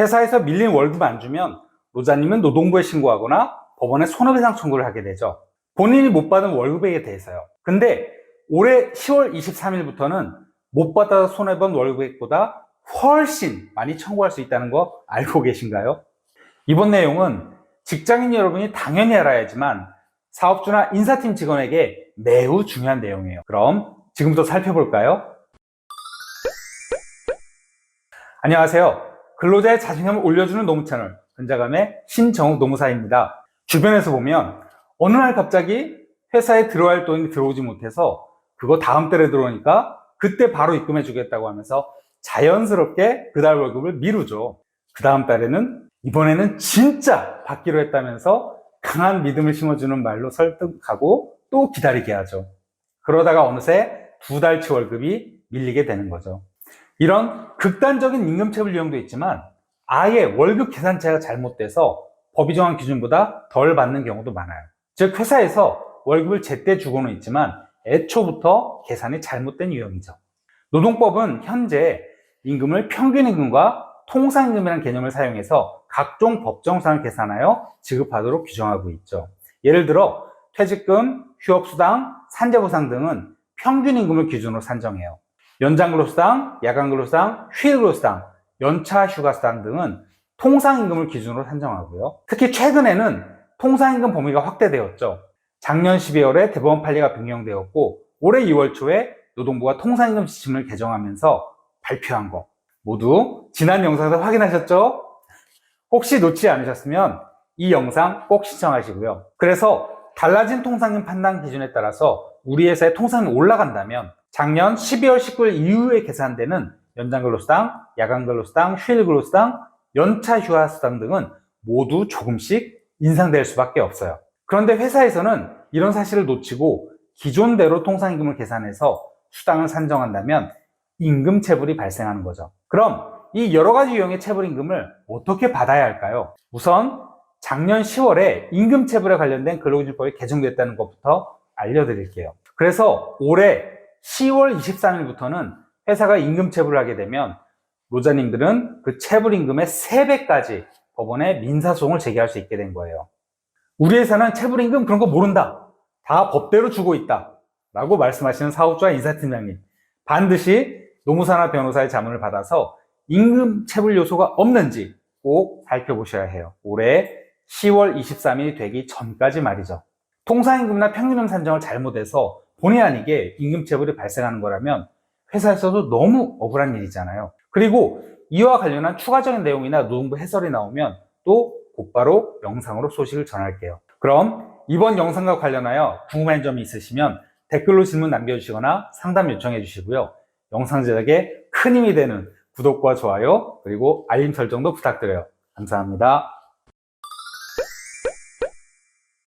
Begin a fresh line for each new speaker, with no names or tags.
회사에서 밀린 월급 안 주면 노자님은 노동부에 신고하거나 법원에 손해배상 청구를 하게 되죠. 본인이 못 받은 월급에 대해서요. 근데 올해 10월 23일부터는 못 받아서 손해본 월급액보다 훨씬 많이 청구할 수 있다는 거 알고 계신가요? 이번 내용은 직장인 여러분이 당연히 알아야지만 사업주나 인사팀 직원에게 매우 중요한 내용이에요. 그럼 지금부터 살펴볼까요? 안녕하세요. 근로자의 자신감을 올려주는 노무 채널 근자감의 신정욱 노무사입니다. 주변에서 보면 어느 날 갑자기 회사에 들어야 할 돈이 들어오지 못해서 그거 다음 달에 들어오니까 그때 바로 입금해 주겠다고 하면서 자연스럽게 그달 월급을 미루죠. 그 다음 달에는 이번에는 진짜 받기로 했다면서 강한 믿음을 심어주는 말로 설득하고 또 기다리게 하죠. 그러다가 어느새 두 달치 월급이 밀리게 되는 거죠. 이런 극단적인 임금체불 유형도 있지만 아예 월급 계산체가 잘못돼서 법이 정한 기준보다 덜 받는 경우도 많아요. 즉 회사에서 월급을 제때 주고는 있지만 애초부터 계산이 잘못된 유형이죠. 노동법은 현재 임금을 평균임금과 통상임금이라는 개념을 사용해서 각종 법정상을 계산하여 지급하도록 규정하고 있죠. 예를 들어 퇴직금, 휴업수당, 산재보상 등은 평균임금을 기준으로 산정해요. 연장 근로수당, 야간 근로수당, 휴일 근로수당, 연차 휴가수당 등은 통상임금을 기준으로 산정하고요. 특히 최근에는 통상임금 범위가 확대되었죠. 작년 12월에 대법원 판례가 변경되었고 올해 2월 초에 노동부가 통상임금 지침을 개정하면서 발표한 거 모두 지난 영상에서 확인하셨죠? 혹시 놓지 않으셨으면 이 영상 꼭 시청하시고요. 그래서 달라진 통상임 판단 기준에 따라서 우리 회사의 통상임이 올라간다면 작년 12월 19일 이후에 계산되는 연장근로수당, 야간근로수당, 휴일근로수당, 연차휴가수당 등은 모두 조금씩 인상될 수밖에 없어요. 그런데 회사에서는 이런 사실을 놓치고 기존대로 통상임금을 계산해서 수당을 산정한다면 임금 체불이 발생하는 거죠. 그럼 이 여러 가지 유형의 체불임금을 어떻게 받아야 할까요? 우선 작년 10월에 임금 체불에 관련된 근로기준법이 개정됐다는 것부터 알려드릴게요. 그래서 올해 10월 23일부터는 회사가 임금 체불을 하게 되면 노자님들은 그 체불 임금의 3배까지 법원에 민사소송을 제기할 수 있게 된 거예요. 우리 회사는 체불 임금 그런 거 모른다. 다 법대로 주고 있다. 라고 말씀하시는 사업주와 인사팀장님. 반드시 노무사나 변호사의 자문을 받아서 임금 체불 요소가 없는지 꼭 살펴보셔야 해요. 올해 10월 23일이 되기 전까지 말이죠. 통상임금이나 평균임 산정을 잘못해서 본의 아니게 임금 체불이 발생하는 거라면 회사에서도 너무 억울한 일이잖아요. 그리고 이와 관련한 추가적인 내용이나 노동부 해설이 나오면 또 곧바로 영상으로 소식을 전할게요. 그럼 이번 영상과 관련하여 궁금한 점이 있으시면 댓글로 질문 남겨주시거나 상담 요청해 주시고요. 영상 제작에 큰 힘이 되는 구독과 좋아요 그리고 알림 설정도 부탁드려요. 감사합니다.